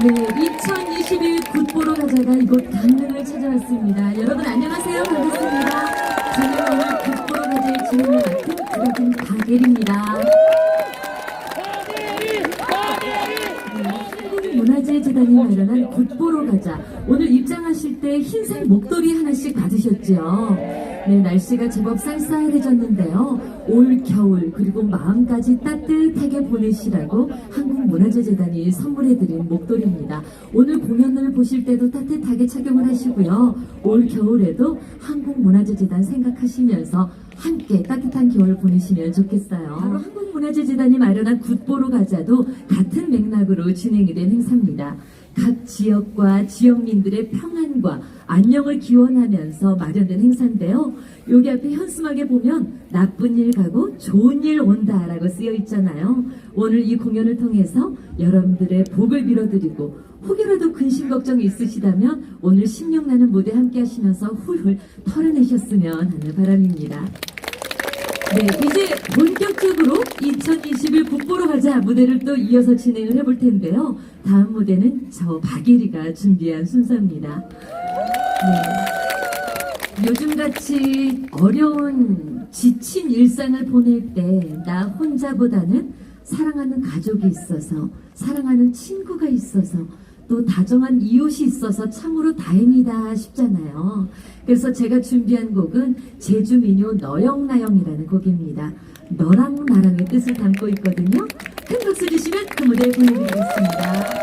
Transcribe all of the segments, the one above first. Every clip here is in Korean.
네, 2021 굿보러 가자가 이곳 강릉을 찾아왔습니다. 여러분 안녕하세요. 반갑습니다. 저는 오늘 굿보러 가자의 진행을 맡은 구덕인 박예리입니다. 한국문화재재단이 마련한 굿보러 가자. 오늘 입장하실 때 흰색 목도리 하나씩 받으셨죠? 네, 날씨가 제법 쌀쌀해졌는데요. 올 겨울 그리고 마음까지 따뜻하게 보내시라고 한국문화재재단이 선물해드린 목도리입니다. 오늘 공연을 보실 때도 따뜻하게 착용을 하시고요. 올 겨울에도 한국문화재재단 생각하시면서 함께 따뜻한 겨울 보내시면 좋겠어요. 바로 한국문화재재단이 마련한 굿보러 가자도 같은 맥락으로 진행이 된 행사입니다. 각 지역과 지역민들의 평안과 안녕을 기원하면서 마련된 행사인데요. 여기 앞에 현수막에 보면 나쁜 일 가고 좋은 일 온다라고 쓰여 있잖아요. 오늘 이 공연을 통해서 여러분들의 복을 빌어드리고 혹여라도 근심 걱정이 있으시다면 오늘 신명나는 무대 함께 하시면서 훌훌 털어내셨으면 하는 바람입니다. 네, 이제 본격적으로 2021 국보로 가자 무대를 또 이어서 진행을 해볼 텐데요. 다음 무대는 저 박예리가 준비한 순서입니다. 네. 요즘같이 어려운 지친 일상을 보낼 때 나 혼자보다는 사랑하는 가족이 있어서 사랑하는 친구가 있어서 또 다정한 이웃이 있어서 참으로 다행이다 싶잖아요. 그래서 제가 준비한 곡은 제주 민요 너영나영이라는 곡입니다. 너랑 나랑의 뜻을 담고 있거든요. 큰 박수 주시면 그 무대 보내드리겠습니다.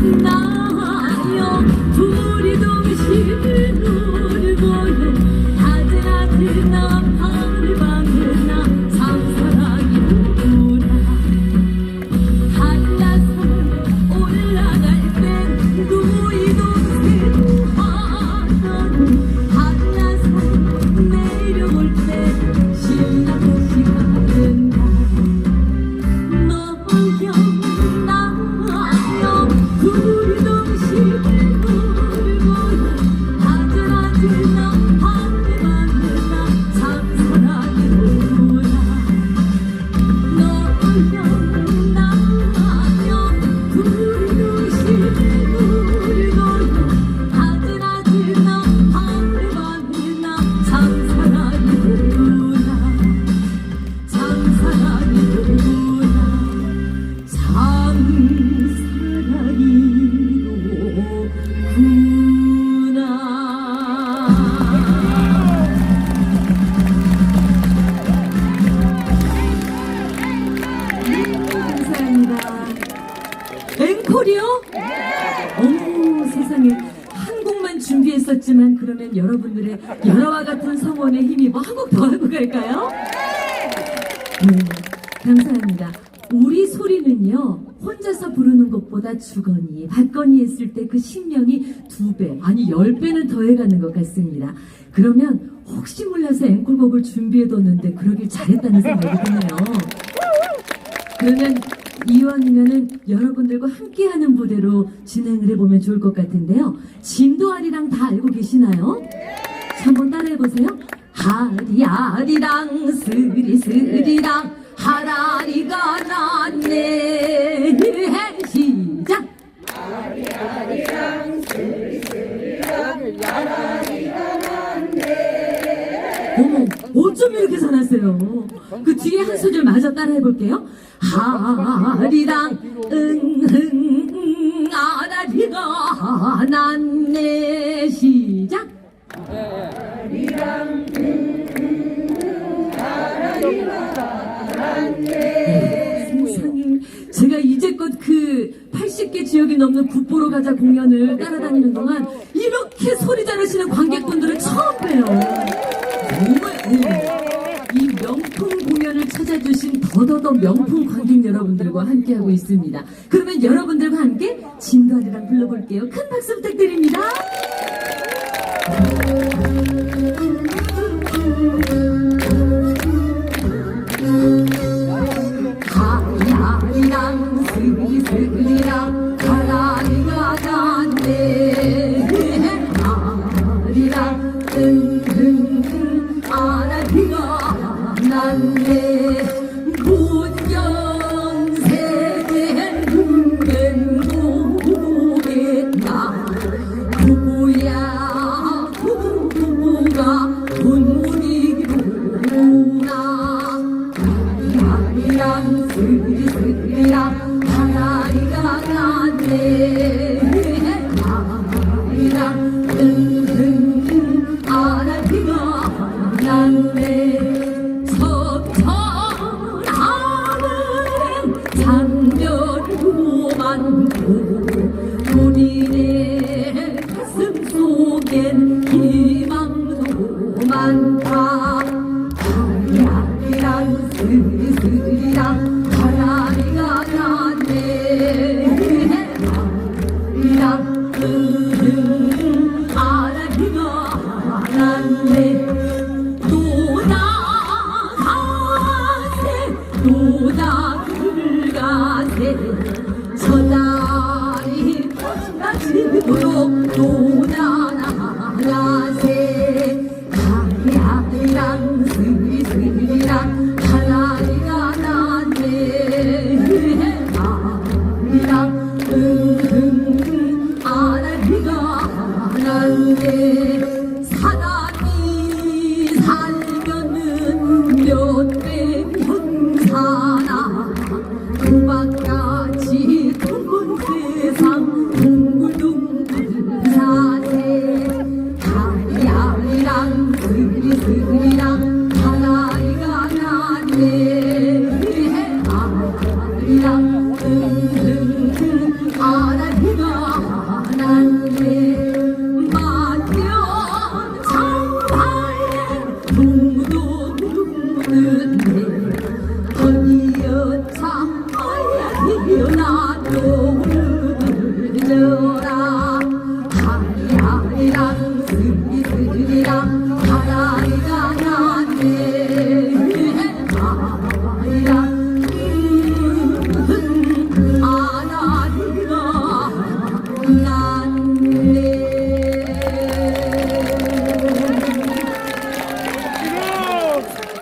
나 감사합니다. 앵콜이요? 어머 세상에 한 곡만 준비했었지만 그러면 여러분들의 여러와 같은 성원의 힘이 뭐 한 곡 더 하고 갈까요? 네, 감사합니다. 우리 소리는요 혼자서 부르는 것보다 주거니 받거니 했을 때 그 신명이 두 배 아니 열 배는 더해가는 것 같습니다. 그러면 혹시 몰라서 앵콜곡을 준비해뒀는데 그러길 잘했다는 생각이 드네요. 그러면 이왕이면은 여러분들과 함께하는 무대로 진행을 해보면 좋을 것 같은데요. 진도아리랑 다 알고 계시나요? 자, 한번 따라해보세요. 하리하리랑 스리스리랑 하라리가 났네 시작 어머, 어쩜 이렇게 잘하세요? 그 뒤에 한 소절 마저 따라해볼게요. 하리랑 응응 아라리가 났네 시작 세상에 제가 이제껏 그 80개 지역이 넘는 국보로 가자 공연을 따라다니는 동안 이렇게 소리 잘하시는 관객분들을 처음 봬요. 정말 네. 이 명품 공연을 찾아주신 더더더 명품 관객 여러분들과 함께하고 있습니다. 그러면 여러분들과 함께 진도아리랑 불러볼게요. 큰 박수 부탁드립니다. 나가세 또 나가세. 저 다리 나지도록 또 나가세